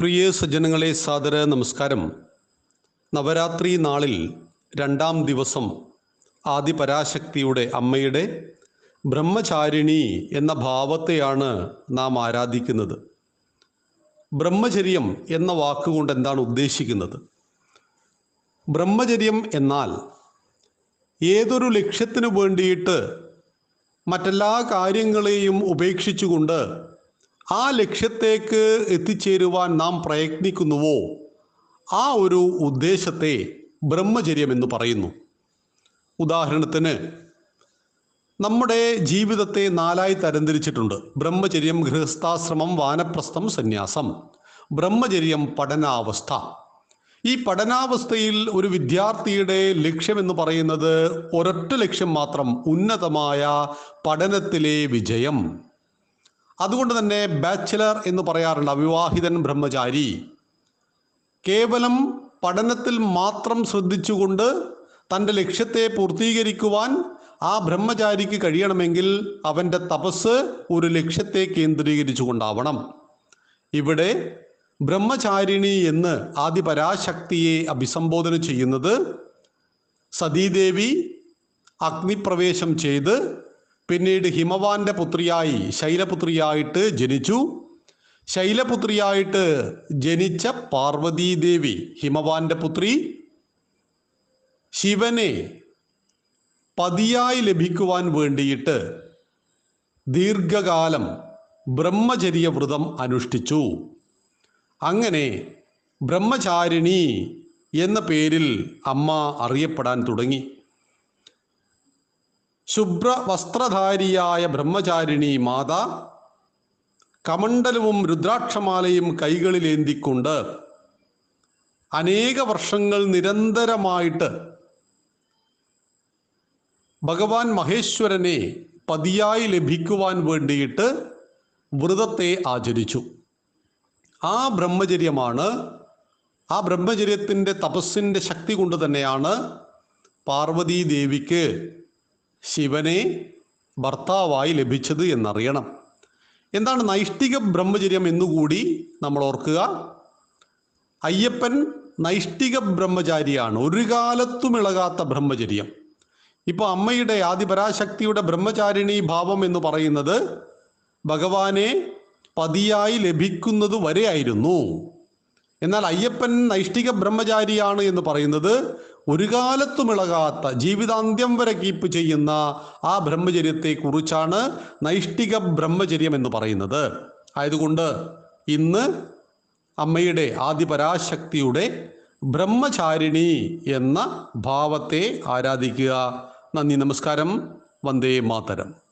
പ്രിയ സജ്ജനങ്ങളെ സാദര നമസ്കാരം. നവരാത്രി നാളിൽ രണ്ടാം ദിവസം ആദിപരാശക്തിയുടെ അമ്മയുടെ ബ്രഹ്മചാരിണി എന്ന ഭാവത്തെയാണ് നാം ആരാധിക്കുന്നത്. ബ്രഹ്മചര്യം എന്ന വാക്കുകൊണ്ട് എന്താണ് ഉദ്ദേശിക്കുന്നത്? ബ്രഹ്മചര്യം എന്നാൽ ഏതൊരു ലക്ഷ്യത്തിനു വേണ്ടിയിട്ട് മറ്റെല്ലാ കാര്യങ്ങളെയും ഉപേക്ഷിച്ചുകൊണ്ട് ആ ലക്ഷ്യത്തേക്ക് എത്തിച്ചേരുവാൻ നാം പ്രയത്നിക്കുന്നുവോ? ആ ഒരു ഉദ്ദേശത്തെ ബ്രഹ്മചര്യം എന്ന് പറയുന്നു. ഉദാഹരണത്തിന് നമ്മുടെ ജീവിതത്തെ നാലായി തരംതിരിച്ചിട്ടുണ്ട്. ബ്രഹ്മചര്യം ഗൃഹസ്ഥാശ്രമം വാനപ്രസ്ഥം സന്യാസം. ബ്രഹ്മചര്യം പഠനാവസ്ഥ. ഈ പഠനാവസ്ഥയിൽ ഒരു വിദ്യാർത്ഥിയുടെ ലക്ഷ്യമെന്ന് പറയുന്നത് ഒരൊറ്റ ലക്ഷ്യം മാത്രം ഉന്നതമായ പഠനത്തിലെ വിജയം. അതുകൊണ്ട് തന്നെ ബാച്ചിലർ എന്ന് പറയാറുണ്ട് അവിവാഹിതൻ ബ്രഹ്മചാരി കേവലം പഠനത്തിൽ മാത്രം ശ്രദ്ധിച്ചുകൊണ്ട് തന്റെ ലക്ഷ്യത്തെ പൂർത്തീകരിക്കുവാൻ ആ ബ്രഹ്മചാരിക്ക് കഴിയണമെങ്കിൽ അവന്റെ തപസ് ഒരു ലക്ഷ്യത്തെ കേന്ദ്രീകരിച്ചുകൊണ്ടാവണം. ഇവിടെ ബ്രഹ്മചാരിണി എന്ന് ആദിപരാശക്തിയെ അഭിസംബോധന ചെയ്യുന്നത് സതീദേവി അഗ്നിപ്രവേശം ചെയ്ത് പിന്നീട് ഹിമവാന്റെ പുത്രിയായി ശൈലപുത്രിയായിട്ട് ജനിച്ചു. ശൈലപുത്രിയായിട്ട് ജനിച്ച പാർവതീദേവി ഹിമവാന്റെ പുത്രി. ശിവനെ പതിയായി ലഭിക്കുവാൻ വേണ്ടിയിട്ട് ദീർഘകാലം ബ്രഹ്മചര്യ വ്രതം അനുഷ്ഠിച്ചു. അങ്ങനെ ബ്രഹ്മചാരിണി എന്ന പേരിൽ അമ്മ അറിയപ്പെടാൻ തുടങ്ങി. ശുഭ്ര വസ്ത്രധാരിയായ ബ്രഹ്മചാരിണി മാത കമണ്ഡലവും രുദ്രാക്ഷമാലയും കൈകളിലേന്തിക്കൊണ്ട് അനേക വർഷങ്ങൾ നിരന്തരമായിട്ട് ഭഗവാൻ മഹേശ്വരനെ പതിയായി ലഭിക്കുവാൻ വേണ്ടിയിട്ട് വ്രതത്തെ ആചരിച്ചു. ആ ബ്രഹ്മചര്യമാണ് ആ ബ്രഹ്മചര്യത്തിന്റെ തപസ്സിന്റെ ശക്തി കൊണ്ട് തന്നെയാണ് പാർവതീ ദേവിക്ക് ശിവനെ ഭർത്താവായി ലഭിച്ചത് എന്നറിയണം. എന്താണ് നൈഷ്ഠിക ബ്രഹ്മചര്യം എന്നുകൂടി നമ്മൾ ഓർക്കുക. അയ്യപ്പൻ നൈഷ്ഠിക ബ്രഹ്മചാരിയാണ്. ഒരു കാലത്തും ഇളകാത്ത ബ്രഹ്മചര്യം. ഇപ്പോൾ അമ്മയുടെ ആദിപരാശക്തിയുടെ ബ്രഹ്മചാരിണി ഭാവം എന്ന് പറയുന്നത് ഭഗവാനെ പതിയായി ലഭിക്കുന്നത് വരെയായിരുന്നു. എന്നാൽ അയ്യപ്പൻ നൈഷ്ഠിക ബ്രഹ്മചാരിയാണ് എന്ന് പറയുന്നത് ഒരു കാലത്തും ഇളകാത്ത ജീവിതാന്ത്യം വരെ കീപ്പ് ചെയ്യുന്ന ആ ബ്രഹ്മചര്യത്തെ കുറിച്ചാണ് നൈഷ്ഠിക ബ്രഹ്മചര്യം എന്ന് പറയുന്നത്. ആയതുകൊണ്ട് ഇന്ന് അമ്മയുടെ ആദ്യ പരാശക്തിയുടെ ബ്രഹ്മചാരിണി എന്ന ഭാവത്തെ ആരാധിക്കുക. നന്ദി നമസ്കാരം. വന്ദേ മാതരം.